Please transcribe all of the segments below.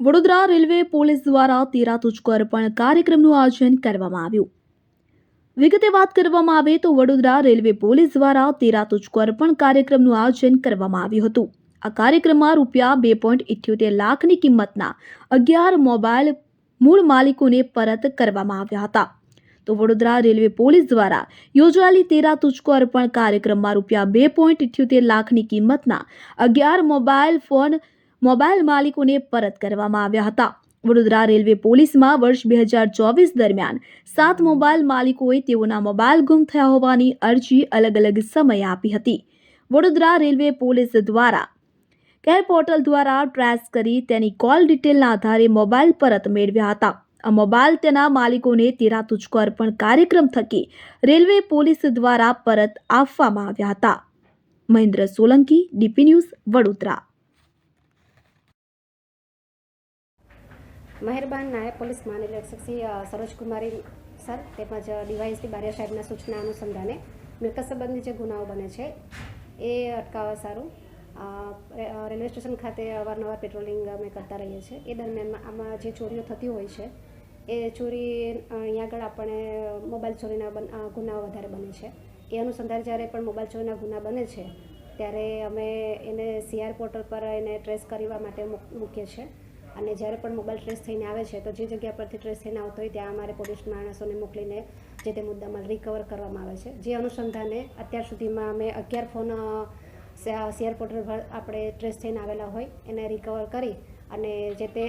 Vadodara railway police દ્વારા તેરા તુજકો અર્પણ કાર્યક્રમનું આયોજન કરવામાં આવ્યું. વિગતે વાત કરવામાં આવે તો વડોદરા રેલવે પોલીસ દ્વારા તેરા તુજકો અર્પણ કાર્યક્રમનું આયોજન કરવામાં આવ્યું હતું. આ કાર્યક્રમમાં રૂપિયા બે પોઈન્ટ ઇઠ્યોતેર લાખની કિંમતના અગિયાર મોબાઈલ મૂળ માલિકોને પરત કરવામાં આવ્યા હતા. તો વડોદરા રેલવે પોલીસ દ્વારા યોજાયેલી તેરા તુચકો અર્પણ કાર્યક્રમમાં રૂપિયા બે પોઈન્ટ ઇઠ્યોતેર લાખની કિંમતના અગિયાર મોબાઈલ ફોન મોબાઈલ માલિકોને પરત કરવામાં આવ્યા હતા. વડોદરા રેલવે પોલીસમાં વર્ષ બે હજાર ચોવીસ દરમિયાન સાત મોબાઈલ માલિકોએ તેઓના મોબાઈલ ગુમ થયા હોવાની અરજી અલગ અલગ સમયે આપી હતી. વડોદરા રેલવે પોલીસ દ્વારા કેર પોર્ટલ દ્વારા ટ્રેસ કરી તેની કોલ ડિટેલના આધારે મોબાઈલ પરત મેળવ્યા હતા. આ મોબાઈલ તેના માલિકોને તેરા તુચકો અર્પણ કાર્યક્રમ થકી રેલવે પોલીસ દ્વારા પરત આપવામાં આવ્યા હતા. Mahendra Solanki, DP news, Vadodara. મહેરબાન નાયબ પોલીસ મહાનિરીક્ષક શ્રી સરોજકુમારી સર તેમજ ડીવાયસી બારિયા સાહેબના સૂચના અનુસંધાને મિલકત સંબંધી જે ગુનાઓ બને છે, એ અટકાવવા સારું. રેલવે સ્ટેશન ખાતે અવારનવાર પેટ્રોલિંગ અમે કરતા રહીએ છીએ. એ દરમિયાન આમાં જે ચોરીઓ થતી હોય છે, એ ચોરી અહીંયા આગળ આપણે મોબાઈલ ચોરીના ગુનાઓ વધારે બને છે. એ અનુસંધાને જ્યારે પણ મોબાઈલ ચોરીના ગુના બને છે, ત્યારે અમે એને સીઆર પોર્ટલ પર એને ટ્રેસ કરવા માટે મૂક- મૂકીએ છીએ. અને જ્યારે પણ મોબાઈલ ટ્રેસ થઈને આવે છે, તો જે જગ્યા પરથી ટ્રેસ થઈને આવતો હોય, ત્યાં અમારે પોલીસ માણસોને મોકલીને જે તે મુદ્દામાં રિકવર કરવામાં આવે છે. જે અનુસંધાને અત્યાર સુધીમાં અમે અગિયાર ફોન શેર પોર્ટલ પર આપણે ટ્રેસ થઈને આવેલા હોય, એને રિકવર કરી અને જે તે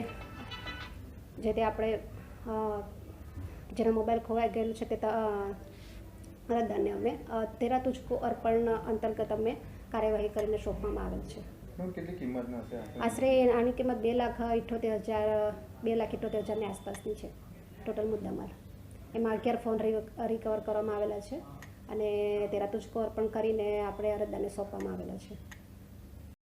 જે તે આપણે જેનો મોબાઈલ ખોવાઈ ગયેલો છે, તે અરજદારને અમે તેરા તુજકો અર્પણ અંતર્ગત અમે કાર્યવાહી કરીને સોંપવામાં આવેલ છે. આશરે? આની કિંમત બે લાખ ઇઠોતેર હજાર, બે લાખ ઇઠોતેર હજારની આસપાસની છે, ટોટલ મુદ્દામાલ એમાં અગિયાર ફોન રિકવર કરવામાં આવેલા છે અને તેરા તુજકો પણ કરીને આપણે અરજદારને સોંપવામાં આવેલા છે